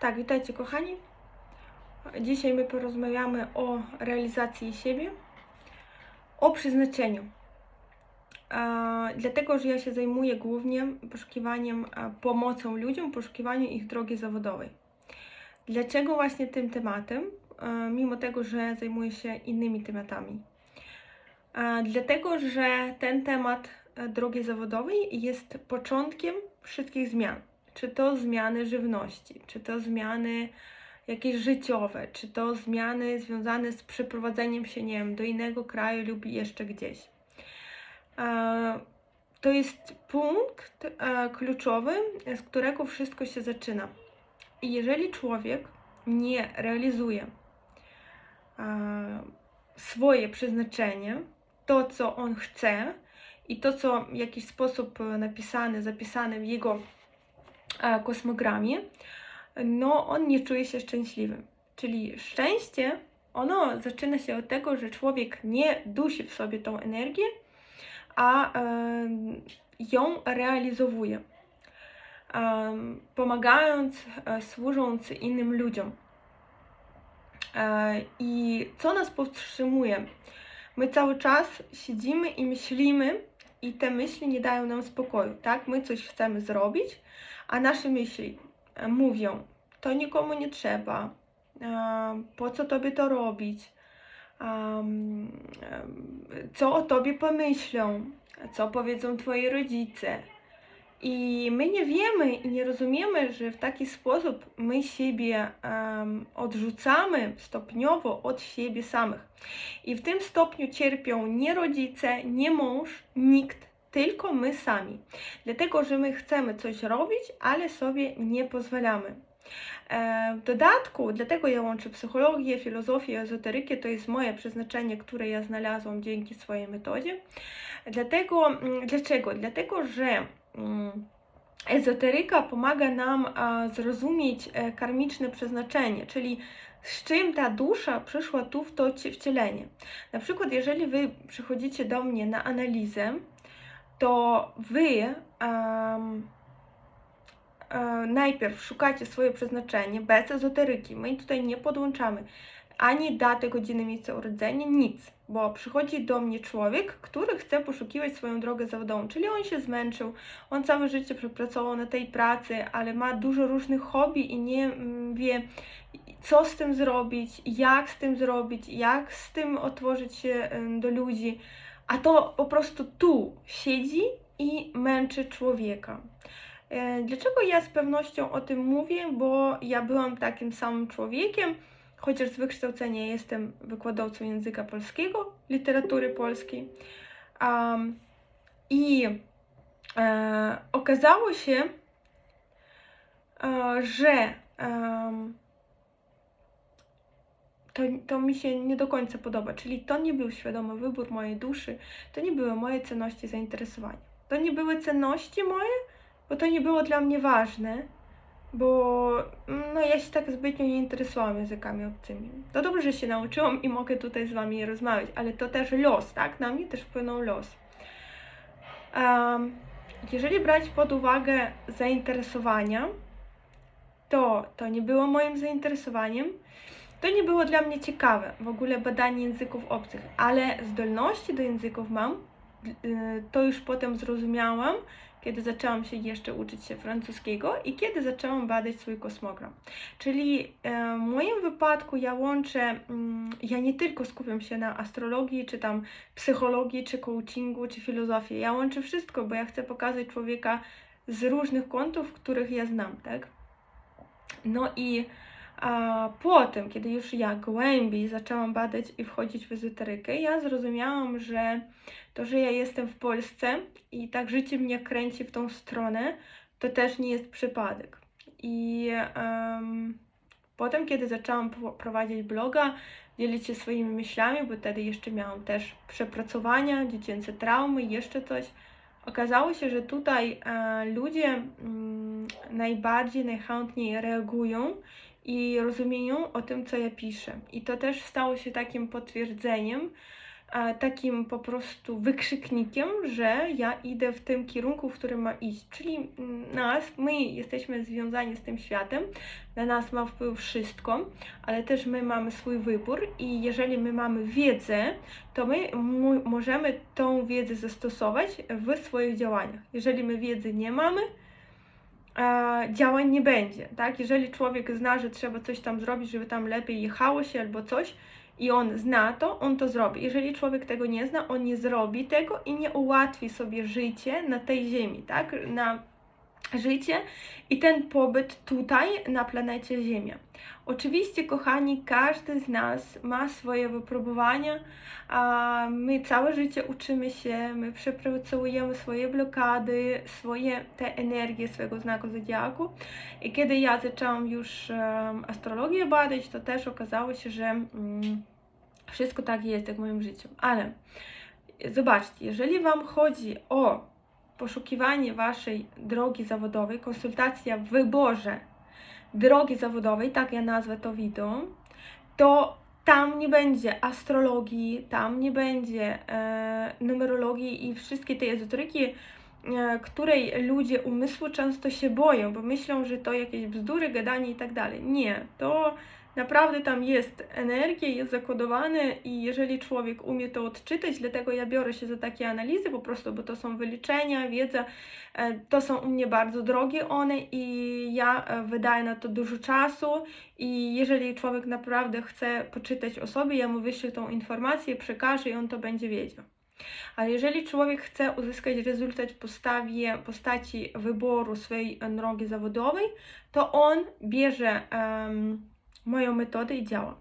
Tak, witajcie kochani. Dzisiaj my porozmawiamy o realizacji siebie, o przeznaczeniu. E, dlatego, że ja się zajmuję głównie poszukiwaniem, e, pomocą ludziom, poszukiwaniem ich drogi zawodowej. Dlaczego właśnie tym tematem, e, mimo tego, że zajmuję się innymi tematami? E, dlatego, że ten temat e, drogi zawodowej jest początkiem wszystkich zmian. Czy to zmiany żywności, czy to zmiany jakieś życiowe, czy to zmiany związane z przeprowadzeniem się, nie wiem, do innego kraju lub jeszcze gdzieś. E, To jest punkt e, kluczowy, z którego wszystko się zaczyna. I jeżeli człowiek nie realizuje e, swoje przeznaczenie, to co on chce i to co w jakiś sposób napisane, zapisane w jego kosmogramie, no on nie czuje się szczęśliwym. Czyli szczęście, ono zaczyna się od tego, że człowiek nie dusi w sobie tą energię, a e, ją realizowuje, e, pomagając, e, służąc innym ludziom. E, I co nas powstrzymuje? My cały czas siedzimy i myślimy, i te myśli nie dają nam spokoju, tak? My coś chcemy zrobić, a nasze myśli e, mówią, to nikomu nie trzeba, e, po co tobie to robić, co o tobie pomyślą, co powiedzą twoi rodzice. I my nie wiemy i nie rozumiemy, że w taki sposób my siebie em, odrzucamy stopniowo od siebie samych. I w tym stopniu cierpią nie rodzice, nie mąż, nikt, tylko my sami. Dlatego, że my chcemy coś robić, ale sobie nie pozwalamy. E, W dodatku, dlatego ja łączę psychologię, filozofię, ezoterykę, to jest moje przeznaczenie, które ja znalazłam dzięki swojej metodzie. Dlatego, mm, dlaczego? Dlatego, że mm, ezoteryka pomaga nam zrozumieć e, karmiczne przeznaczenie, czyli z czym ta dusza przyszła tu w to cie- wcielenie. Na przykład, jeżeli wy przychodzicie do mnie na analizę, to wy em, e, najpierw szukacie swoje przeznaczenie bez ezoteryki. My tutaj nie podłączamy ani daty, godziny, miejsca urodzenia, nic, bo przychodzi do mnie człowiek, który chce poszukiwać swoją drogę zawodową, czyli on się zmęczył, on całe życie przepracował na tej pracy, ale ma dużo różnych hobby i nie mm, wie, co z tym zrobić, jak z tym zrobić, jak z tym otworzyć się do ludzi, a to po prostu tu siedzi i męczy człowieka. E, Dlaczego ja z pewnością o tym mówię? Bo ja byłam takim samym człowiekiem, chociaż z wykształcenia jestem wykładowcą języka polskiego, literatury polskiej. Am, I e, okazało się, e, że to, to mi się nie do końca podoba. Czyli to nie był świadomy wybór mojej duszy, to nie były moje cenności zainteresowania. To nie były cenności moje, bo to nie było dla mnie ważne, bo no, ja się tak zbytnio nie interesowałam językami obcymi. To dobrze, że się nauczyłam i mogę tutaj z Wami rozmawiać, ale to też los, tak? Na mnie też wpłynął los. Em, jeżeli brać pod uwagę zainteresowania, to to nie było moim zainteresowaniem. To nie było dla mnie ciekawe, w ogóle badanie języków obcych, ale zdolności do języków mam. y, To już potem zrozumiałam, kiedy zaczęłam się jeszcze uczyć się francuskiego i kiedy zaczęłam badać swój kosmogram. Czyli e, w moim wypadku ja łączę, mm, ja nie tylko skupiam się na astrologii, czy tam psychologii, czy coachingu, czy filozofii. Ja łączę wszystko, bo ja chcę pokazać człowieka z różnych kątów, których ja znam, tak? No i a potem, kiedy już ja głębiej zaczęłam badać i wchodzić w ezoterykę, ja zrozumiałam, że to, że ja jestem w Polsce i tak życie mnie kręci w tą stronę, to też nie jest przypadek. I em, potem, kiedy zaczęłam pro- prowadzić bloga, dzielić się swoimi myślami, bo wtedy jeszcze miałam też przepracowania, dziecięce traumy, jeszcze coś. Okazało się, że tutaj e, ludzie mm, najbardziej, najchętniej reagują i rozumieją o tym, co ja piszę. I to też stało się takim potwierdzeniem, takim po prostu wykrzyknikiem, że ja idę w tym kierunku, w którym ma iść. Czyli nas, my jesteśmy związani z tym światem, na nas ma wpływ wszystko, ale też my mamy swój wybór i jeżeli my mamy wiedzę, to my możemy tą wiedzę zastosować w swoich działaniach. Jeżeli my wiedzy nie mamy, działań nie będzie, tak? Jeżeli człowiek zna, że trzeba coś tam zrobić, żeby tam lepiej jechało się albo coś i on zna to, on to zrobi. Jeżeli człowiek tego nie zna, on nie zrobi tego i nie ułatwi sobie życie na tej ziemi, tak? Na życie i ten pobyt tutaj na planecie Ziemia. Oczywiście, kochani, każdy z nas ma swoje wypróbowania. A my całe życie uczymy się, my przepracowujemy swoje blokady, swoje te energie swojego znaku zodiaku. I kiedy ja zaczęłam już astrologię badać, to też okazało się, że um, wszystko tak jest jak w moim życiu. Ale zobaczcie, jeżeli Wam chodzi o poszukiwanie Waszej drogi zawodowej, konsultacja w wyborze drogi zawodowej, tak ja nazwę to widą, to tam nie będzie astrologii, tam nie będzie e, numerologii i wszystkie tej ezoteryki, której ludzie umysłu często się boją, bo myślą, że to jakieś bzdury, gadanie i tak dalej. Nie, to Naprawdę tam jest energia, jest zakodowane i jeżeli człowiek umie to odczytać, dlatego ja biorę się za takie analizy po prostu, bo to są wyliczenia, wiedza, e, to są u mnie bardzo drogie one i ja e, wydaję na to dużo czasu i jeżeli człowiek naprawdę chce poczytać o sobie, ja mu wyślę tą informację, przekażę i on to będzie wiedział. Ale jeżeli człowiek chce uzyskać rezultat w postawie, postaci wyboru swojej drogi zawodowej, to on bierze um, moją metodę i działa.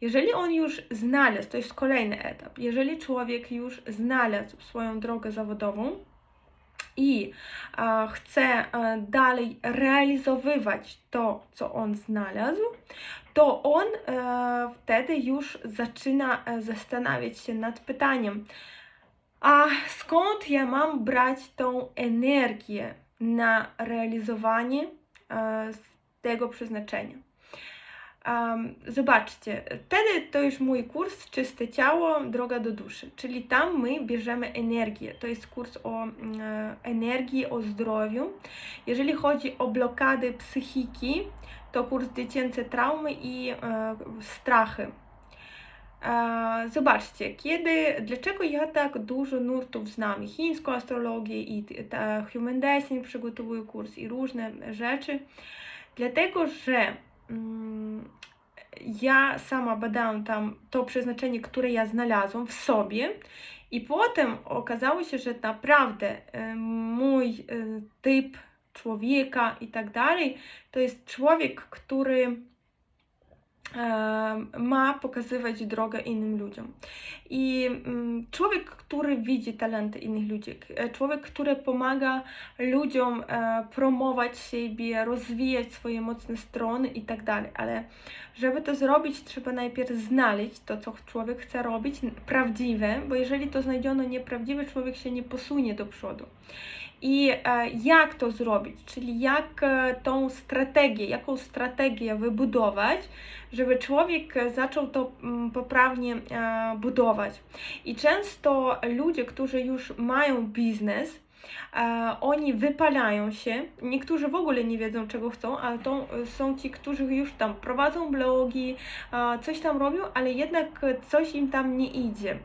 Jeżeli on już znalazł, to jest kolejny etap, jeżeli człowiek już znalazł swoją drogę zawodową, i e, chce e, dalej realizować to, co on znalazł, to on e, wtedy już zaczyna e, zastanawiać się nad pytaniem, a skąd ja mam brać tą energię na realizowanie e, tego przeznaczenia? Um, zobaczcie, wtedy to już mój kurs Czyste Ciało, Droga do Duszy, czyli tam my bierzemy energię. To jest kurs o e, energii, o zdrowiu. Jeżeli chodzi o blokady psychiki, to kurs dziecięce traumy i e, strachy. Zobaczcie, kiedy, dlaczego ja tak dużo nurtów znam, chińską astrologię i ta human design przygotowuję kurs i różne rzeczy, dlatego że Mm, ja sama badałam tam to przeznaczenie, które ja znalazłam w sobie, i potem okazało się, że naprawdę e, mój e, typ człowieka i tak dalej, to jest człowiek, który ma pokazywać drogę innym ludziom. I mm, człowiek, który widzi talenty innych ludzi, e, człowiek, który pomaga ludziom e, promować siebie, rozwijać swoje mocne strony i tak dalej. Ale żeby to zrobić, trzeba najpierw znaleźć to, co człowiek chce robić, prawdziwe, bo jeżeli to znajdziono nieprawdziwe, człowiek się nie posunie do przodu. I e, jak to zrobić, czyli jak e, tą strategię, jaką strategię wybudować, żeby człowiek zaczął to mm, poprawnie e, budować. I często ludzie, którzy już mają biznes, oni wypalają się. Niektórzy w ogóle nie wiedzą, czego chcą, ale to są ci, którzy już tam prowadzą blogi, coś tam robią, ale jednak coś im tam nie idzie.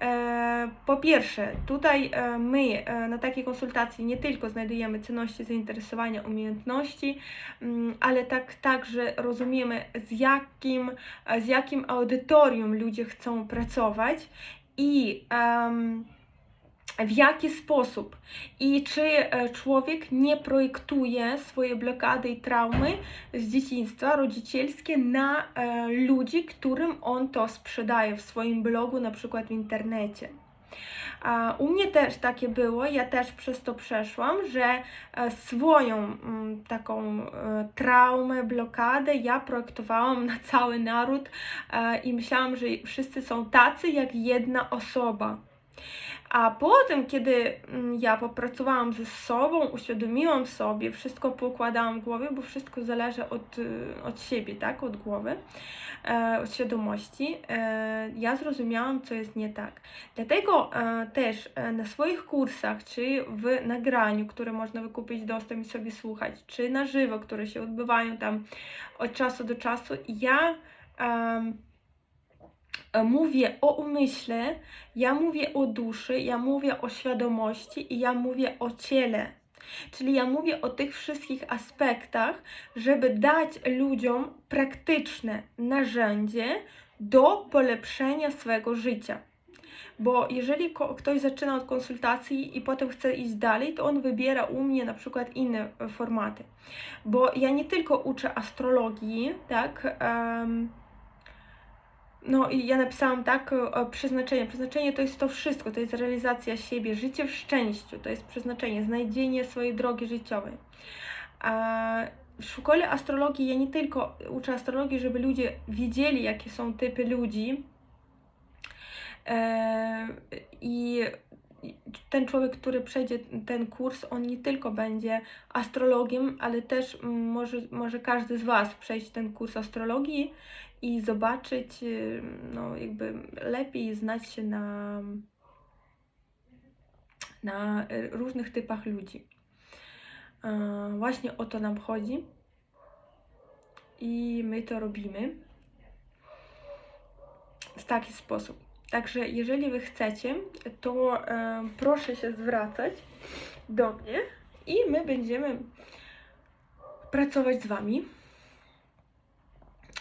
E, po pierwsze, tutaj e, my e, na takiej konsultacji nie tylko znajdujemy cenności zainteresowania, umiejętności, mm, ale tak, także rozumiemy z jakim, z jakim audytorium ludzie chcą pracować i um, w jaki sposób i czy e, człowiek nie projektuje swoje blokady i traumy z dzieciństwa rodzicielskie na e, ludzi, którym on to sprzedaje w swoim blogu, na przykład w internecie. U mnie też takie było, ja też przez to przeszłam, że e, swoją mm, taką traumę, blokadę ja projektowałam na cały naród i myślałam, że wszyscy są tacy jak jedna osoba. A potem, kiedy mm, ja popracowałam ze sobą, uświadomiłam sobie, wszystko poukładałam w głowie, bo wszystko zależy od, y, od siebie, tak, od głowy, e, od świadomości, e, ja zrozumiałam, co jest nie tak. Dlatego e, też e, na swoich kursach, czy w nagraniu, które można wykupić dostęp i sobie słuchać, czy na żywo, które się odbywają tam od czasu do czasu, ja mówię o umyśle, ja mówię o duszy, ja mówię o świadomości i ja mówię o ciele. Czyli ja mówię o tych wszystkich aspektach, żeby dać ludziom praktyczne narzędzie do polepszenia swojego życia. Bo jeżeli ktoś zaczyna od konsultacji i potem chce iść dalej, to on wybiera u mnie na przykład inne e, formaty. Bo ja nie tylko uczę astrologii, tak? em, no i ja napisałam tak, e, przeznaczenie. Przeznaczenie to jest to wszystko, to jest realizacja siebie, życie w szczęściu, to jest przeznaczenie, znajdzienie swojej drogi życiowej. A w szkole astrologii ja nie tylko uczę astrologii, żeby ludzie wiedzieli, jakie są typy ludzi. E, I ten człowiek, który przejdzie ten kurs, on nie tylko będzie astrologiem, ale też może, może każdy z Was przejść ten kurs astrologii i zobaczyć, y, no jakby lepiej znać się na, na y, różnych typach ludzi. Właśnie o to nam chodzi i my to robimy w taki sposób. Także jeżeli Wy chcecie, to e, proszę się zwracać do mnie i my będziemy pracować z Wami.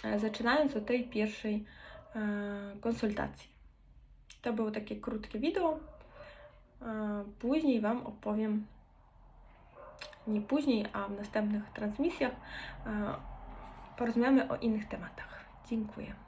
E, zaczynając od tej pierwszej e, konsultacji. To było takie krótkie wideo. E, później Wam opowiem, nie później, a w następnych transmisjach, porozmawiamy o innych tematach. Dziękuję.